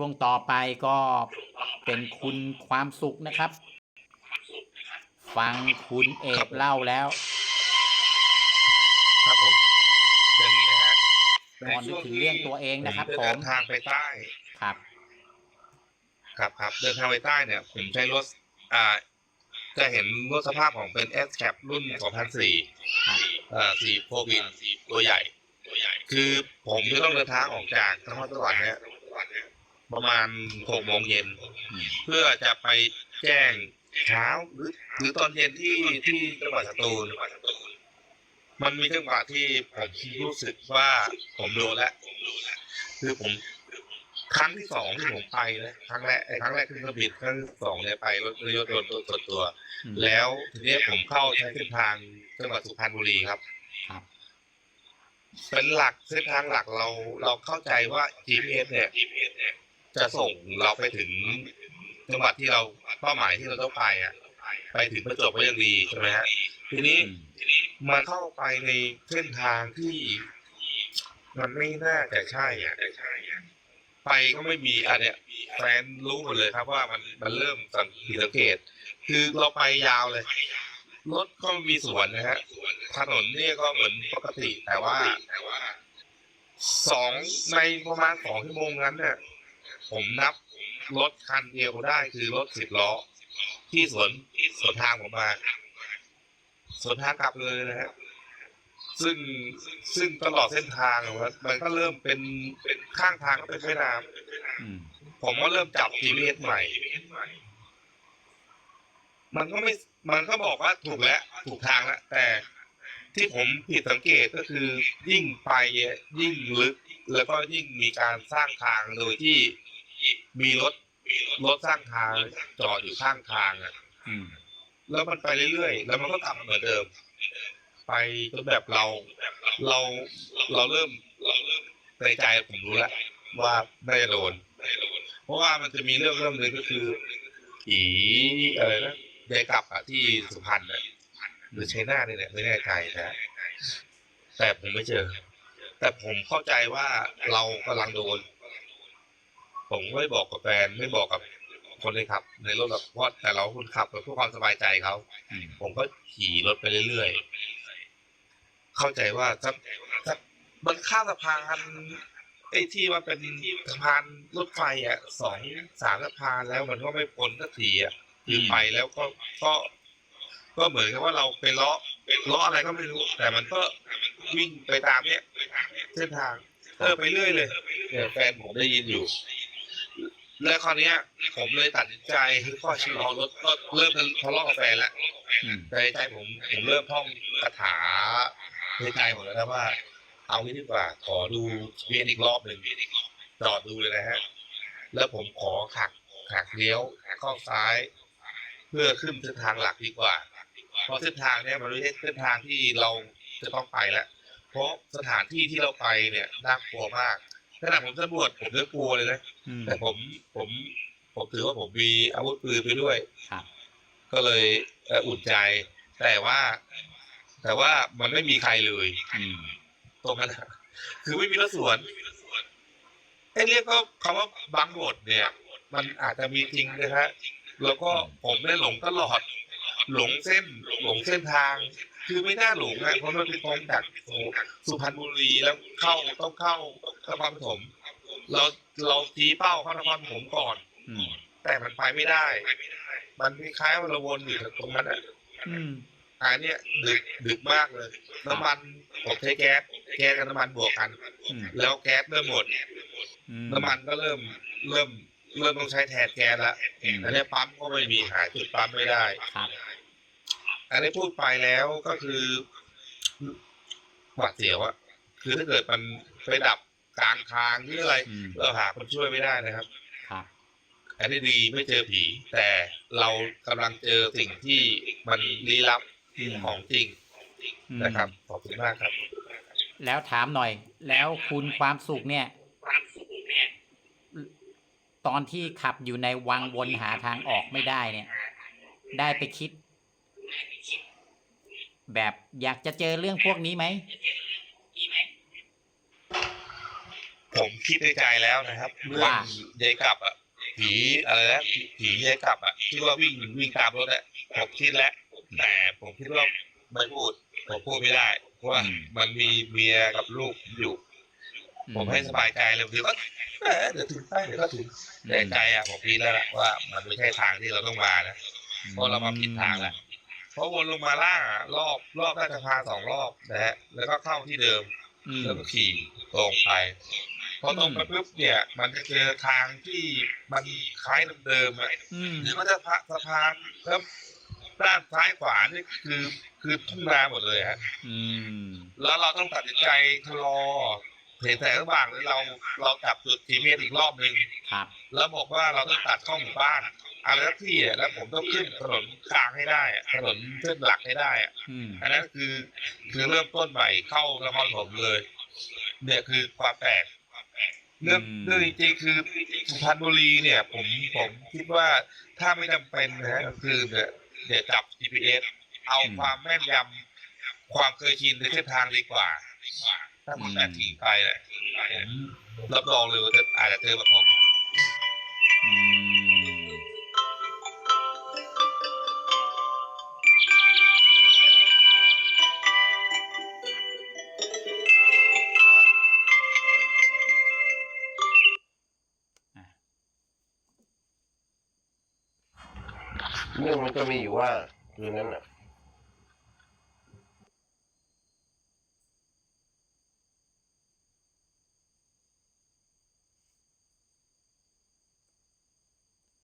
ช่วงต่อไปก็เป็นคุณความสุขนะครับ ฟังคุณเอกเล่าแล้ว ครับผมอย่างนี้นะฮะก่อนนึกถึงเรื่องตัวเองนะครับผมผเดิมนทางไปใต้ ครับ ครับครับ เดินทางไปใต้เนี่ยผมใช้รถ อ่า จะเห็นรถสภาพของเป็น S Cap รุ่น 2004ครับอ่าสี่โฟวินตัวใหญ่ คือผมจะต้องเดินทางออกจากนครสวรรค์เนี่ย ประมาณหกโมงเย็นอืมเพื่อจะไปแจ้งเช้าหรือหรือตอนเย็นที่ที่จังหวัดสตูลมันมีจังหวะที่ผมรู้สึกว่าผมโดนแล้วคือผมครั้งที่สองที่ผมไปนะครั้งแรกไอ้ครั้งแรกขึ้นเครื่องบินครั้งที่สองเนี่ยไปรถรถยนต์ตัวส่วนตัวอืมแล้วทีนี้ผมเข้าใช้เส้นทางจังหวัดสุพรรณบุรีครับครับเป็นหลักเส้นทางหลักเราเราเข้าใจว่า GPS เนี่ย จะส่งเราไปถึงจังหวัดที่เราเป้าหมายที่เราต้องไปอะ ไปถึงประจวบก็ยังดีใช่ไหมฮะทีนี้มมันเข้าไปในเส้นทางที่มันไม่น่าจะใช่อะไปก็ไม่มีอันเนี้ยแฟนรู้หมดเลยครับว่ามันมันเริ่มสังผิดสังเกต คือเราไปยาวเลย รถก็มีสวนนะฮะถนนเนี่ยก็เหมือนปกติแต่ว่าสองในประมาณสองชั่วโมงนั้นเนี่ย ผมนับรถคันเดียวได้คือรถสิบล้อ ที่สวนสวนทางผมมาสวนทางกลับเลยนะฮะซึ่งซึ่งตลอดเส้นทางมันมันก็เริ่มเป็นเป็นข้างทางก็เป็นแม่น้ำผมก็เริ่มจับ GPS ใหม่ มันก็ไม่มันก็บอกว่าถูกแล้ว ถูกทางแล้วแต่ที่ผมผิดสังเกตก็คือยิ่งไปยิ่งลึก แล้วก็ยิ่งมีการสร้างทางโดยที่ มีรถรถสร้างทางจอดอยู่ข้างทางอะอืมแล้วมันไปเรื่อยๆ แล้วมันก็กลับมาเหมือนเดิม ไปจนแบบเรา เราเราเริ่มในใจผมรู้แล้วว่าน่าจะโดน เพราะว่ามันจะมีเรื่องเรื่องหนึ่งก็คือผีอะไรนะเดกลับอะที่สุพรรณน่ะหรือชัยนาทเนี่ยแหละไม่แน่ใจนะแต่ผมไม่เจอ แต่ผมเข้าใจว่าเรากำลังโดน ผมไม่บอกกับแฟนไม่บอกกับคนที่ขับ ในรถแบบเพราะแต่เราคนขับเพื่อความสบายใจเขาผมก็ขี่รถไปเรื่อยๆเข้าใจว่าสักสักมันข้ามสะพานไอ้ที่ว่าเป็นสะพานรถไฟอะสองสามสะพานแล้วมันก็ไม่พ้นสักทีอะคือไปแล้วก็ก็ก็เหมือนกับว่าเราไปเลาะเลาะอะไรก็ไม่รู้ แต่มันก็วิ่งไปตามเนี้ยเส้นทาง เออไปเรื่อยเลยแฟนผมได้ยินอยู่ แล้วคราวเนี้ย ผมเลยตัดสินใจคือข้อชะลอรถก็เริ่มทะเลาะกับแฟนแล้วอืม ในใจผมผมเริ่มท่องคาถาในใจผมแล้วนะว่า เอางี้ดีกว่าขอดูเวียนอีกรอบหนึ่งจอดดูเลยนะฮะ แล้วผมขอขักขักเลี้ยวเข้าซ้าย เพื่อขึ้นเส้นทางหลักดีกว่า เพราะเส้นทางเนี้ยมันไม่ใช่เส้นทางที่เราจะต้องไปแล้ว เพราะสถานที่ที่เราไปเนี่ยน่ากลัวมาก ขณะผมตำรวจผมก็กลัวเลยนะอืมแต่ผมผมผมถือว่าผมมีอาวุธปืนไปด้วยครับก็เลยเอ่ออุ่นใจ แต่ว่า แต่ว่ามันไม่มีใครเลยอืมตรงนั้นอะคือไม่มีรถสวนไอ้เรียกก็คำว่าบางบทเนี่ย มันอาจจะมีจริงนะฮะแล้วก็ผมได้หลงตลอด หลงเส้นหลงเส้นทาง คือไม่น่าหลงนะเพราะมันเป็นตรงจากสุพรรณบุรีแล้วเข้าต้องเข้า นครปฐมเราเราทีเป้าเข้านครปฐมก่อนอืมแต่มันไปไม่ได้ มันคล้ายๆว่าเราวนอยู่ตรงนั้นอะอืมอันเนี้ยดึกดึกมากเลย น้ำมันผมใช้แก๊สแก๊สกับน้ำมันบวกกันอืมแล้วแก๊สเริ่มหมดอืมน้ำมันก็เริ่มเริ่มเริ่มต้องใช้แทนแก๊สแล้วอืมอันเนี้ยปั๊มก็ไม่มีหาจุดปั๊มไม่ได้ครับอันนี้พูดไปแล้วก็คือหวาดเสียวอะคือถ้าเกิดมันไปดับ กลางทางหรืออะไรอืม เราหาคนช่วยไม่ได้นะครับ ครับ อันนี้ดีไม่เจอผี แต่เรากำลังเจอสิ่งที่มันลี้ลับอืม ของจริงอืมนะครับ ขอบคุณมากครับ แล้วถามหน่อย แล้วคุณความสุขเนี่ย ตอนที่ขับอยู่ในวังวนหาทางออกไม่ได้เนี่ย ได้ไปคิด แบบอยากจะเจอเรื่องพวกนี้ไหม ผผมคิดในใจแล้วนะครับเรื่องว่ายายกลับอะผีอะไรนะผียายกลับอะที่ว่าวิ่งวิ่งตามรถอะผมคิดแล้ว แต่ผมคิดว่าไม่พูดผมพูดไม่ได้เพราะว่ามันมีเมียกับลูกอยู่ ผมให้สบายใจเลยคือว่าเออเดี๋ยวถึงใต้เดี๋ยวก็ถึงแต่ใจอะผมคิดแล้วล่ะว่ามันไม่ใช่ทางที่เราต้องมานะเพราะเรามาผิดทางแล้วเพราะวนลงมาล่างอะรอบรอบราชพาสองรอบนะฮะแล้วก็เข้าที่เดิมอืมแล้วก็ขี่ตรงไป พอตรงไปปุ๊บเนี่ย มันจะเจอทางที่มันคล้ายเดิมๆอะอืมหรือมันจะพะสะพานแล้วด้านซ้ายขวานี่คือคือทุ่งนาหมดเลยฮะอืมแล้วเราต้องตัดสินใจชะลอเห็นแสงสว่างแล้วเราเราจับจุดทีเมตอีกรอบหนึ่งครับ แล้วบอกว่าเราต้องตัดเข้าหมู่บ้านอะไรสักที่อะแล้วผมต้องขึ้นถนนกลางให้ได้อะถนนเส้นหลักให้ได้อะอืมอันนั้นคือคือเริ่มต้นใหม่เข้านครผมเลย เนี่ยคือความแปลก เรื่องอืมเรื่องจริงๆคือสุพรรณบุรีเนี่ย ผมผมคิดว่าถ้าไม่จำเป็นนะฮะคือเนี่ยเดี๋ยวจับ GPS เอาความแม่นยำความเคยชินในเส้นทางดีกว่า ถ้าผมแต่ทิ้งไปเนี่ยผมรับรองเลยว่าจะอาจจะเจอแบบผม อืม เรื่องมันก็มีอยู่ว่าคืนนั้นอะ